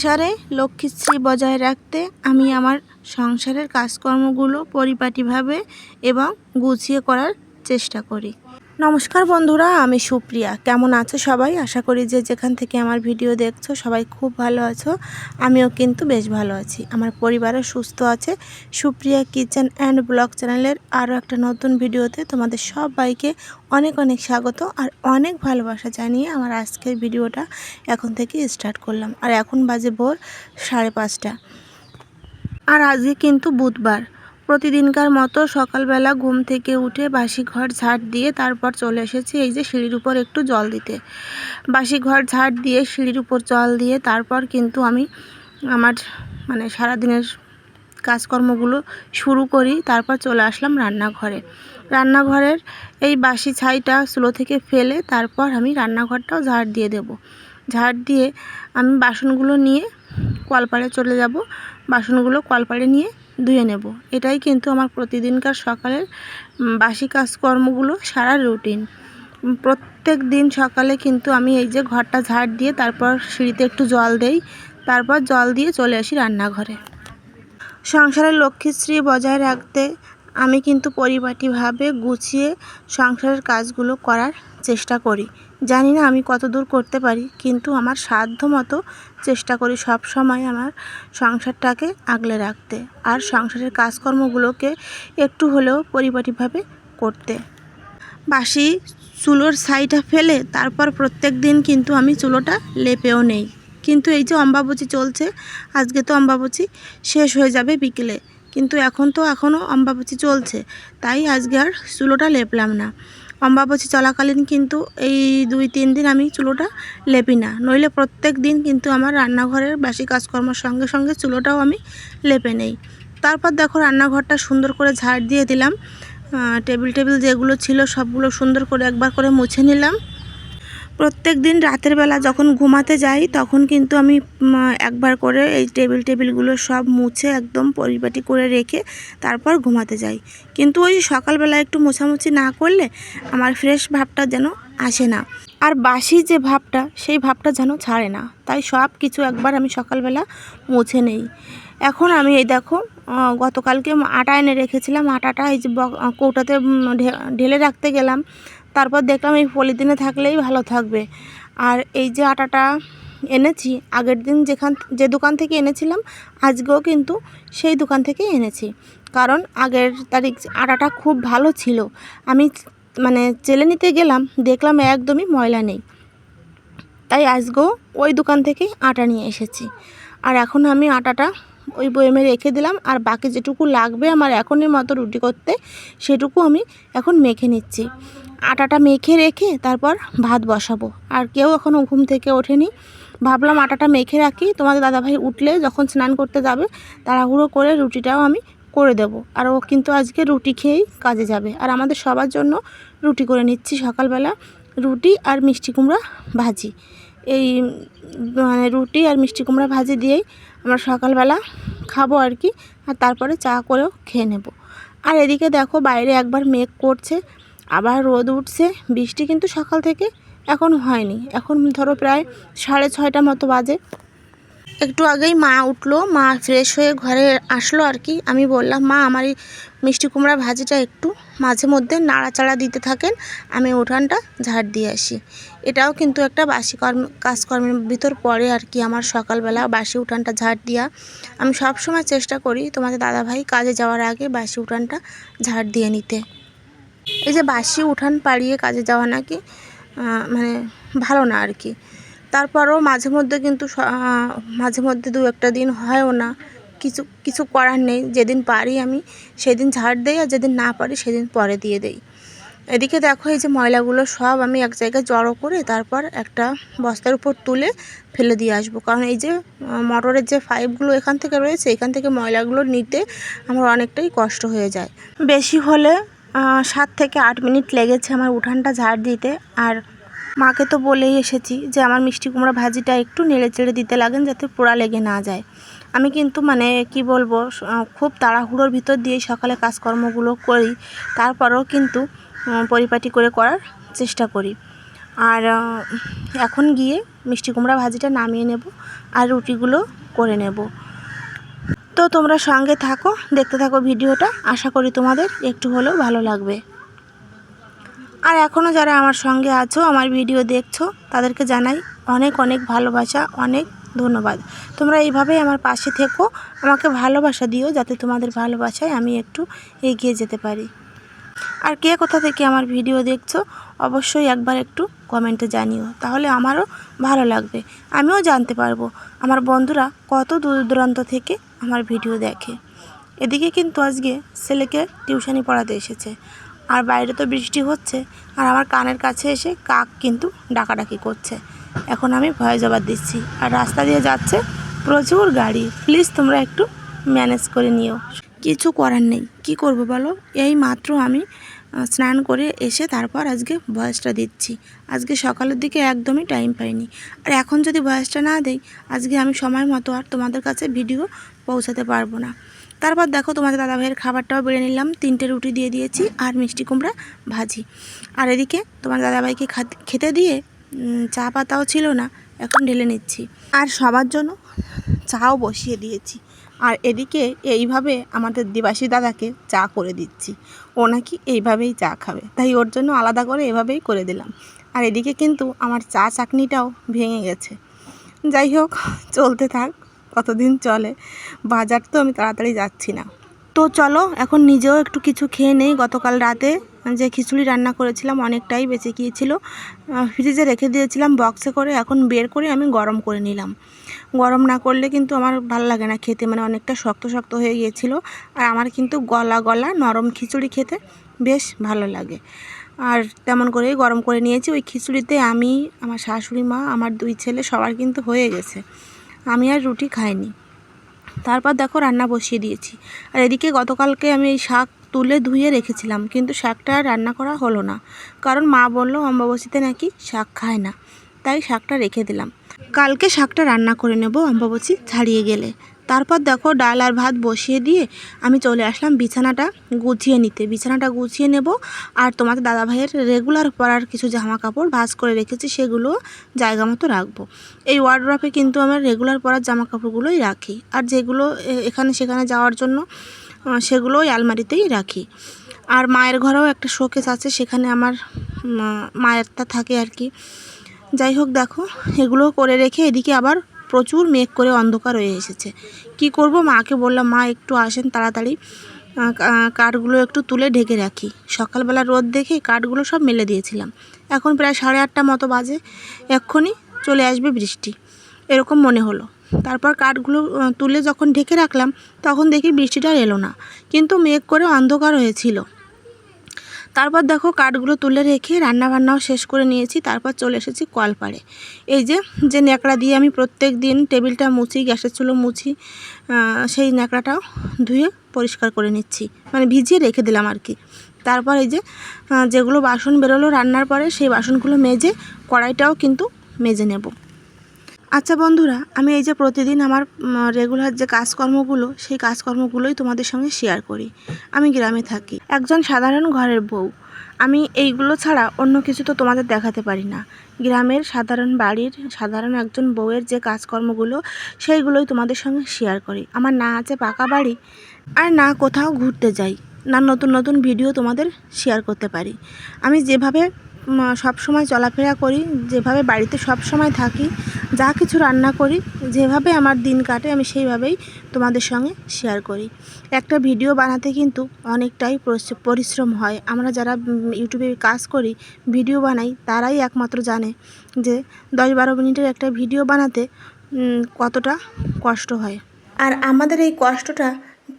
সংসারে লক্ষ্মীশ্রী বজায় রাখতে আমি আমার সংসারের কাজকর্মগুলো পরিপাটিভাবে এবং গুছিয়ে করার চেষ্টা করি। নমস্কার বন্ধুরা, আমি সুপ্রিয়া। কেমন আছো সবাই? আশা করি যে যেখান থেকে আমার ভিডিও দেখছ সবাই খুব ভালো আছো। আমিও কিন্তু বেশ ভালো আছি। আমার পরিবারও সুস্থ আছে। সুপ্রিয়া কিচেন অ্যান্ড ব্লগ চ্যানেলের আরও একটা নতুন ভিডিওতে তোমাদের সবাইকে অনেক অনেক স্বাগত আর অনেক ভালোবাসা জানিয়ে আমার আজকের ভিডিওটা এখন থেকে স্টার্ট করলাম। আর এখন বাজে ভোর সাড়ে পাঁচটা। আর আজকে কিন্তু বুধবার। প্রতিদিনকার মতো সকালবেলা ঘুম থেকে উঠে বাসি ঘর ঝাড় দিয়ে তারপর চলে এসেছি এই যে সিঁড়ির উপর একটু জল দিতে। বাসি ঘর ঝাড় দিয়ে সিঁড়ির উপর জল দিয়ে তারপর কিন্তু আমি আমার মানে সারাদিনের কাজকর্মগুলো শুরু করি, তারপর চলে আসলাম রান্নাঘরে। রান্নাঘরের এই বাসি ছাইটা স্লো থেকে ফেলে তারপর আমি রান্নাঘরটাও ঝাড় দিয়ে দেব। ঝাড় দিয়ে আমি বাসনগুলো নিয়ে কলপাড়ে চলে যাব। বাসনগুলো কলপাড়ে নিয়ে ধুয়ে নেব। এটাই কিন্তু আমার প্রতিদিনকার সকালের বাসি কাজকর্মগুলো সারা রুটিন। প্রত্যেক দিন সকালে কিন্তু আমি এই যে ঘরটা ঝাড় দিয়ে তারপর সিঁড়িতে একটু জল দেই, তারপর জল দিয়ে চলে আসি রান্নাঘরে। সংসারের লক্ষ্মীশ্রী বজায় রাখতে আমি কিন্তু পরিপাটিভাবে গুছিয়ে সংসারের কাজগুলো করার চেষ্টা করি। জানি না আমি কতদূর করতে পারি, কিন্তু আমার সাধ্য মতো চেষ্টা করি সব সময় আমার সংসারটাকে আগলে রাখতে আর সংসারের কাজকর্মগুলোকে একটু হলেও পরিপাটিভাবে করতে। বাসি চুলোর ছাইটা ফেলে তারপর প্রত্যেক দিন কিন্তু আমি চুলোটা লেপেও নেই। কিন্তু এই যে অম্বাবচি চলছে, আজকে তো অম্বাবচি শেষ হয়ে যাবে বিকেলে। কিন্তু এখন তো এখনও অম্বাবচি চলছে। তাই আজকে আর চুলোটা লেপলাম না। অম্বাবচি চলাকালীন কিন্তু এই দুই, তিন দিন আমি চুলোটা লেপি না। নইলে প্রত্যেক দিন কিন্তু আমার রান্নাঘরের বাসি কাজকর্মের সঙ্গে সঙ্গে চুলোটাও আমি লেপে নেই। তারপর দেখো রান্নাঘরটা সুন্দর করে ঝাড় দিয়ে দিলাম। টেবিল টেবিল যেগুলো ছিল সবগুলো সুন্দর করে একবার করে মুছে নিলাম। প্রত্যেক দিন রাতের বেলা যখন ঘুমাতে যাই, তখন কিন্তু আমি একবার করে এই টেবিল টেবিলগুলো সব মুছে একদম পরিপাটি করে রেখে তারপর ঘুমাতে যাই। কিন্তু ওই সকালবেলা একটু মোছামুছি না করলে আমার ফ্রেশ ভাবটা যেন আসে না। আর বাসি যে ভাবটা, সেই ভাবটা যেন ছাড়ে না। তাই সব কিছু একবার আমি সকালবেলা মুছে নেই। এখন আমি এই দেখো গতকালকে আটা এনে রেখেছিলাম। আটাটা এই যে কৌটাতে ঢেলে রাখতে গেলাম। তারপর দেখলাম এই পলিথিনে থাকলেই ভালো থাকবে। আর এই যে আটাটা এনেছি, আগের দিন যেখান যে দোকান থেকে এনেছিলাম, আজকেও কিন্তু সেই দোকান থেকেই এনেছি। কারণ আগের তারিখ আটাটা খুব ভালো ছিল। আমি মানে চেলে নিতে গেলাম, দেখলাম একদমই ময়লা নেই। তাই আজকেও ওই দোকান থেকেই আটা নিয়ে এসেছি। আর এখন আমি আটাটা ওই বয়েমে রেখে দিলাম, আর বাকি যেটুকু লাগবে আমার এখনের মতো রুটি করতে, সেটুকু আমি এখন মেখে নিচ্ছি। আটাটা মেখে রেখে তারপর ভাত বসাবো। আর কেউ এখনও ঘুম থেকে ওঠেনি। ভাবলাম আটাটা মেখে রাখি। তোমাদের দাদাভাই উঠলে যখন স্নান করতে যাবে, তাড়াহুড়ো করে রুটিটাও আমি করে দেবো। আর ও কিন্তু আজকে রুটি খেয়েই কাজে যাবে। আর আমাদের সবার জন্য রুটি করে নিচ্ছি সকালবেলা। রুটি আর মিষ্টি কুমড়া ভাজি। এই মানে রুটি আর মিষ্টি কুমড়া ভাজি দিয়েই আমরা সকালবেলা খাব আর কি। আর তারপরে চা করেও খেয়ে নেব। আর এদিকে দেখো বাইরে একবার মেঘ করছে। আবার রোদ উঠছে, বৃষ্টি কিন্তু সকাল থেকে এখন হয়নি। এখন ধরো প্রায় সাড়ে ছয়টা মতো বাজে। একটু আগেই মা উঠল, মা ফ্রেশ হয়ে ঘরে আসলো আর কি। আমি বললাম, মা, আমার এই মিষ্টি কুমড়া ভাজিটা একটু মাঝে মধ্যে নাড়াচাড়া দিতে থাকেন, আমি উঠানটা ঝাড় দিয়ে আসি। এটাও কিন্তু একটা বাসি কর্ম, কাজকর্মের ভিতর পড়ে আর কি আমার সকালবেলা বাসি উঠানটা ঝাড় দেওয়া আমি সব সময় চেষ্টা করি তোমাদের দাদাভাই কাজে যাওয়ার আগে বাসি উঠানটা ঝাড় দিয়ে নিতে। এই যে বাসি উঠান পাড়িয়ে কাজে যাওয়া নাকি মানে ভালো না আর কি। তারপরও মাঝে মধ্যে কিন্তু মাঝে মধ্যে দু একটা দিন হয়ও না। কিছু কিছু করার নেই। যেদিন পারি আমি সেদিন ঝাড় দেই আর যেদিন না পারি সেদিন পরে দিয়ে দেই। এদিকে দেখো এই যে ময়লাগুলো সব আমি এক জায়গায় জড়ো করে তারপর একটা বস্তার উপর তুলে ফেলে দিয়ে আসব। কারণ এই যে মোটরের যে পাইপগুলো এখান থেকে রয়েছে, এখান থেকে ময়লাগুলো নিতে আমার অনেকটাই কষ্ট হয়ে যায়। বেশি হলে সাত থেকে আট মিনিট লেগেছে আমার উঠানটা ঝাড় দিতে। আর মাকে তো বলেই এসেছি যে আমার মিষ্টি কুমড়া ভাজিটা একটু নেড়ে চেড়ে দিতে লাগেন যাতে পোড়া লেগে না যায়। আমি কিন্তু মানে কি বলব খুব তাড়াহুড়োর ভিতর দিয়ে সকালে কাজকর্মগুলো করি, তারপরেও কিন্তু পরিপাটি করে করার চেষ্টা করি। আর এখন গিয়ে মিষ্টি কুমড়া ভাজিটা নামিয়ে নেব আর রুটিগুলো করে নেব। তো তোমরা সঙ্গে থাকো, দেখতে থাকো ভিডিওটা। আশা করি তোমাদের একটু হলেও ভালো লাগবে। আর এখনও যারা আমার সঙ্গে আছো, আমার ভিডিও দেখছ, তাদেরকে জানাই অনেক অনেক ভালোবাসা, অনেক ধন্যবাদ। তোমরা এইভাবেই আমার পাশে থেকো, আমাকে ভালোবাসা দিও, যাতে তোমাদের ভালোবাসায় আমি একটু এগিয়ে যেতে পারি। আর কে কোথা থেকে আমার ভিডিও দেখছ, অবশ্যই একবার একটু কমেন্টে জানিও। তাহলে আমারও ভালো লাগবে। আমিও জানতে পারব, আমার বন্ধুরা কত দূর দূরান্ত থেকে আমার ভিডিও দেখে। এদিকে কিন্তু আজকে ছেলেকে টিউশনি পড়াতে এসেছে। আর বাইরে তো বৃষ্টি হচ্ছে, আর আমার কানের কাছে এসে কাক কিন্তু ডাকাডাকি করছে। এখন আমি ভয় জবাব দিচ্ছি। আর রাস্তা দিয়ে যাচ্ছে প্রচুর গাড়ি। প্লিজ তোমরা একটু ম্যানেজ করে নিও। কিছু করার নেই। কি করব বলো? এই মাত্র আমি স্নান করে এসে তারপর আজকে ভয়েসটা দিচ্ছি। আজকে সকালের দিকে একদমই টাইম পাইনি। আর এখন যদি ভয়েসটা না দেই, আজকে আমি সময় মতো আর তোমাদের কাছে ভিডিও পৌঁছাতে পারব না। তারপর দেখো তোমাদের দাদাভাইয়ের খাবারটাও বেড়ে নিলাম। তিনটে রুটি দিয়ে দিয়েছি আর মিষ্টি কুমড়া ভাজি। আর এদিকে তোমার দাদাভাইকে খেতে দিয়ে চা পাতাও ছিল না, এখন ঢেলে নিচ্ছি। আর সবার জন্য চাও বসিয়ে দিয়েছি। আর এদিকে এইভাবে আমাদের দিবাসী দাদাকে চা করে দিচ্ছি। ও নাকি এইভাবেই চা খাবে। তাই ওর জন্য আলাদা করে এভাবেই করে দিলাম। আর এদিকে কিন্তু আমার চা চাকনিটাও ভেঙে গেছে। যাই হোক, চলতে থাক, কতদিন চলে? বাজার তো আমি তাড়াতাড়ি যাচ্ছি না। তো চলো, এখন নিজেও একটু কিছু খেয়ে নেই। গতকাল রাতে যে খিচুড়ি রান্না করেছিলাম অনেকটাই বেঁচে গিয়েছিল। ফ্রিজে রেখে দিয়েছিলাম বক্সে করে এখন বের করে আমি গরম করে নিলাম। গরম না করলে কিন্তু আমার ভালো লাগে না খেতে মানে অনেকটা শক্ত শক্ত হয়ে গিয়েছিল। আর আমার কিন্তু গলা গলা নরম খিচুড়ি খেতে বেশ ভালো লাগে। আর তেমন করেই গরম করে নিয়েছি। ওই খিচুড়িতে আমি, আমার শাশুড়ি মা, আমার দুই ছেলে সবার কিন্তু হয়ে গেছে। আমি আর রুটি খাইনি। তারপর দেখো রান্না বসিয়ে দিয়েছি। আর এদিকে গতকালকে আমি এই শাক তুলে ধুয়ে রেখেছিলাম, কিন্তু শাকটা রান্না করা হলো না। কারণ মা বলল অম্বাবসীতে নাকি শাক খায় না। তাই শাকটা রেখে দিলাম। কালকে শাকটা রান্না করে নেব অম্বাবসী ছাড়িয়ে গেলে। তারপর দেখো ডাল আর ভাত বসিয়ে দিয়ে আমি চলে আসলাম বিছানাটা গুছিয়ে নিতে। বিছানাটা গুছিয়ে নেব আর তোমাদের দাদাভাইয়ের রেগুলার পরার কিছু জামা কাপড় ভাঁজ করে রেখেছি, সেগুলো জায়গা মতো রাখব। এই ওয়ার্ড্রপে কিন্তু আমার রেগুলার পরার জামা কাপড়গুলোই রাখি আর যেগুলো এখানে সেখানে যাওয়ার জন্য সেগুলোই আলমারিতেই রাখি। আর মায়ের ঘরেও একটা শোকেস আছে, সেখানে আমার মায়েরটা থাকে আর কি। যাই হোক দেখো, এগুলো করে রেখে এদিকে আবার প্রচুর মেঘ করে অন্ধকার হয়ে এসেছে। কি করব? মাকে বললাম, মা, একটু আসেন তাড়াতাড়ি। কাঠগুলো একটু তুলে ঢেকে রাখি। সকালবেলা রোদ দেখে কাঠগুলো সব মেলে দিয়েছিলাম। এখন প্রায় সাড়ে আটটা মতো বাজে। এক্ষুনি চলে আসবে বৃষ্টি। এরকম মনে হলো। তারপর কাঠগুলো তুলে যখন ঢেকে রাখলাম, তখন দেখি বৃষ্টিটা এলো না। কিন্তু মেঘ করে অন্ধকার হয়েছিল। তারপর দেখো কাঠগুলো তুলে রেখে রান্না বান্নাও শেষ করে নিয়েছি, তারপর চলে এসেছি কলপাড়ে। এই যে যে ন্যাকড়া দিয়ে আমি প্রত্যেক দিন টেবিলটা মুছি, গ্যাসের চুলো মুছি সেই ন্যাকড়াটাও ধুয়ে পরিষ্কার করে নিচ্ছি। মানে ভিজিয়ে রেখে দিলাম আর কি। তারপর এই যে যেগুলো বাসন বেরোলো রান্নার পরে, সেই বাসনগুলো মেজে কড়াইটাও কিন্তু মেজে নেব। আচ্ছা বন্ধুরা, আমি এই যে প্রতিদিন আমার রেগুলার যে কাজকর্মগুলো, সেই কাজকর্মগুলোই তোমাদের সঙ্গে শেয়ার করি। আমি গ্রামে থাকি, একজন সাধারণ ঘরের বউ। আমি এইগুলো ছাড়া অন্য কিছু তো তোমাদের দেখাতে পারি না। গ্রামের সাধারণ বাড়ির সাধারণ একজন বউয়ের যে কাজকর্মগুলো, সেইগুলোই তোমাদের সঙ্গে শেয়ার করি। আমার না আছে পাকা বাড়ি, আর না কোথাও ঘুরতে যাই, না নতুন নতুন ভিডিও তোমাদের শেয়ার করতে পারি। আমি যেভাবে সব সময় চলাফেরা করি, যেভাবে বাড়িতে সব সময় থাকি, যা কিছু রান্না করি, যেভাবে আমার দিন কাটে আমি সেইভাবেই তোমাদের সঙ্গে শেয়ার করি। একটা ভিডিও বানাতে কিন্তু অনেকটাই পরিশ্রম হয়। আমরা যারা ইউটিউবে কাজ করি ভিডিও বানাই, তারাই একমাত্র জানে যে দশ বারো মিনিটের একটা ভিডিও বানাতে কতটা কষ্ট হয়। আর আমাদের এই কষ্টটা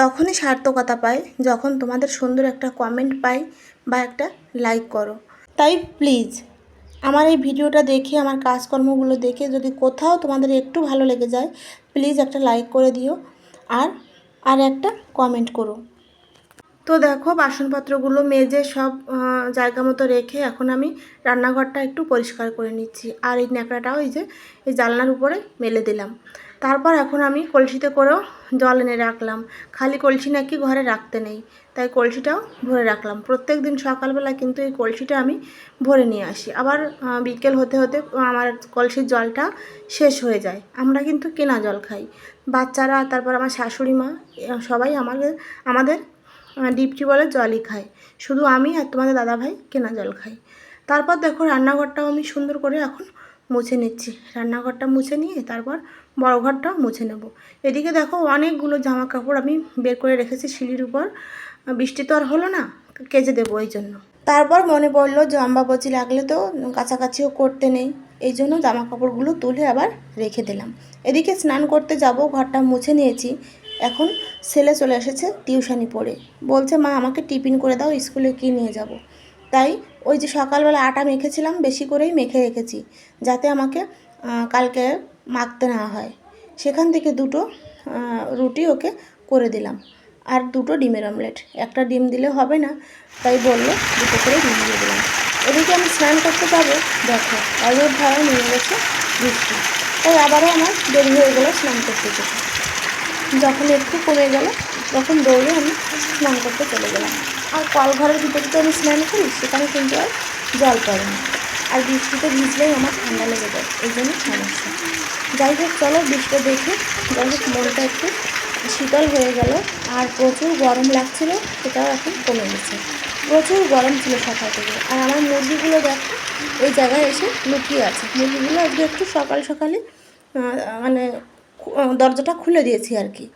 তখনই সার্থকতা পায় যখন তোমাদের সুন্দর একটা কমেন্ট পাই বা একটা লাইক করো। তাই প্লিজ আমার এই ভিডিওটা দেখে, আমার কাজকর্মগুলো দেখে যদি কোথাও তোমাদের একটু ভালো লেগে যায় প্লিজ একটা লাইক করে দিও আর আর একটা কমেন্ট করো। তো দেখো, বাসনপত্রগুলো মেজে সব জায়গা মতো রেখে এখন আমি রান্নাঘরটা একটু পরিষ্কার করে নিচ্ছি। আর এই ন্যাকড়াটাও এই যে, এই জানলার উপরে মেলে দিলাম। তারপর এখন আমি কলসিতে করেও জল এনে রাখলাম। খালি কলসি নাকি ঘরে রাখতে নেই, তাই কলসিটাও ভরে রাখলাম। প্রত্যেক দিন সকালবেলা কিন্তু এই কলসিটা আমি ভরে নিয়ে আসি। আবার বিকেল হতে হতে আমার কলসির জলটা শেষ হয়ে যায়। আমরা কিন্তু কেনা জল খাই। বাচ্চারা, তারপর আমার শাশুড়ি মা সবাই আমাদের আমাদের ডিপ টিউবওয়েলের জলই খায়। শুধু আমি আর তোমাদের দাদাভাই কেনা জল খাই। তারপর দেখো রান্নাঘরটাও আমি সুন্দর করে এখন মুছে নিচ্ছি। রান্নাঘরটা মুছে নিয়ে তারপর বড় ঘরটাও মুছে নেব। এদিকে দেখো অনেকগুলো জামা কাপড় আমি বের করে রেখেছি সিঁড়ির উপর। বৃষ্টি তো আর হলো না, কেজে দেবো এই জন্য। তারপর মনে পড়ল জম্বাবচি লাগলে তো কাছাকাছিও করতে নেই। এই জন্য জামা কাপড়গুলো তুলে আবার রেখে দিলাম। এদিকে স্নান করতে যাব, ঘরটা মুছে নিয়েছি। এখন ছেলে চলে এসেছে টিউশনি পড়ে। বলছে, মা, আমাকে টিফিন করে দাও, স্কুলে কি নিয়ে যাব? তাই ওই যে সকালবেলা আটা মেখেছিলাম, বেশি করেই মেখে রেখেছি, যাতে আমাকে কালকে মাখতে না হয়। সেখান থেকে দুটো রুটি ওকে করে দিলাম। আর দুটো ডিমের অমলেট। একটা ডিম দিলে হবে না, তাই বলল, দুটো করে ডিম দিয়ে দিলাম। এদিকে আমি স্নান করতে যাব, দেখো, অযোধ্যায় নেমে গেছে বৃষ্টি। তাই আবারও আমার দেরি হয়ে গেলো স্নান করতে যেতে। যখন একটু কমে গেল, তখন দৌড়ে আমি স্নান করতে চলে গেলাম। আর কল ঘরের ভিতরে তো আমি স্নান করি, সেখানে কিন্তু আর জল পড়ে না। আর বৃষ্টিতে ভিজলেই আমার ঠান্ডা লেগে যায়, এই জন্য সমস্যা। যাই হোক, চলো বৃষ্টি দেখে। যাই হোক, মনটা একটু শীতল হয়ে গেল, আর প্রচুর গরম লাগছিল, সেটাও এখন কমে গেছে। প্রচুর গরম ছিল সকাল থেকে, আর আমার মুরগিগুলো দেখো, ওই জায়গায় এসে লুকিয়ে আছে। মুরগিগুলো আজকে একটু সকাল সকালে মানে দরজাটা খুলে দিয়েছি আর কি।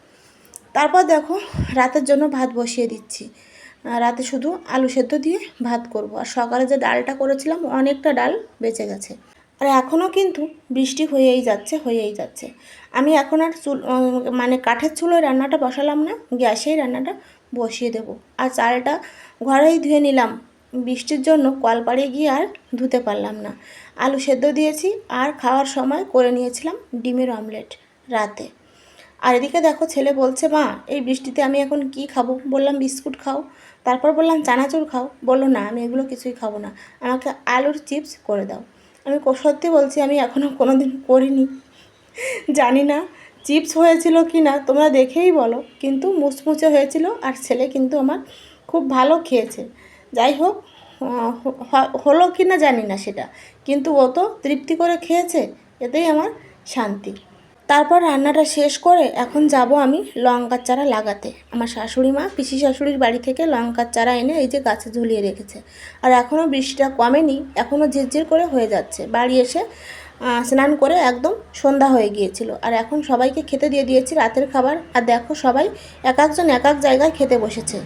তারপর দেখো রাতের জন্য ভাত বসিয়ে দিচ্ছি। রাতে শুধু আলু সেদ্ধ দিয়ে ভাত করব। আর সকালে যে ডালটা করেছিলাম অনেকটা ডাল বেঁচে গেছে। আর এখনও কিন্তু বৃষ্টি হয়েই যাচ্ছে হয়েই যাচ্ছে। আমি এখন আর চুল মানে কাঠের চুলোয় রান্নাটা বসালাম না, গ্যাসেই রান্নাটা বসিয়ে দেবো। আর চালটা ঘরেই ধুয়ে নিলাম। বৃষ্টির জন্য কল পাড়িয়ে গিয়ে আর ধুতে পারলাম না। আলু সেদ্ধ দিয়েছি আর খাওয়ার সময় করে নিয়েছিলাম ডিমের অমলেট। রাতে। আর এদিকে দেখো ছেলে বলছে, মা, এই বৃষ্টিতে আমি এখন কি খাব? বললাম, বিস্কুট খাও। তারপর বললাম, চানাচুর খাও। বলল, না, আমি এগুলো কিছুই খাব না। আমাকে আলুর চিপস করে দাও। আমি সত্যি বলছি, আমি এখনও কোনো দিন করিনি। জানি না চিপস হয়েছিল কি না, তোমরা দেখেই বলো। কিন্তু মুচমুচে হয়েছিল আর ছেলে কিন্তু আমার খুব ভালো খেয়েছে। যাই হোক হলো কি না জানি না সেটা। কিন্তু ও তো তৃপ্তি করে খেয়েছে, এতেই আমার শান্তি। তারপর রান্নাটা শেষ করে এখন যাব আমি লঙ্কার চারা লাগাতে। আমার শাশুড়ি মা, পিসি শাশুড়ির বাড়ি থেকে লঙ্কার চারা এনে এই যে গাছে ঝুলিয়ে রেখেছে। আর এখনও বৃষ্টিটা কমেনি এখনও ঝিরঝির করে হয়ে যাচ্ছে। বাড়ি এসে স্নান করে একদম সন্ধ্যা হয়ে গিয়েছিল। আর এখন সবাইকে খেতে দিয়ে দিয়েছি রাতের খাবার। আর দেখো সবাই এক একজন এক এক জায়গায় খেতে বসেছে।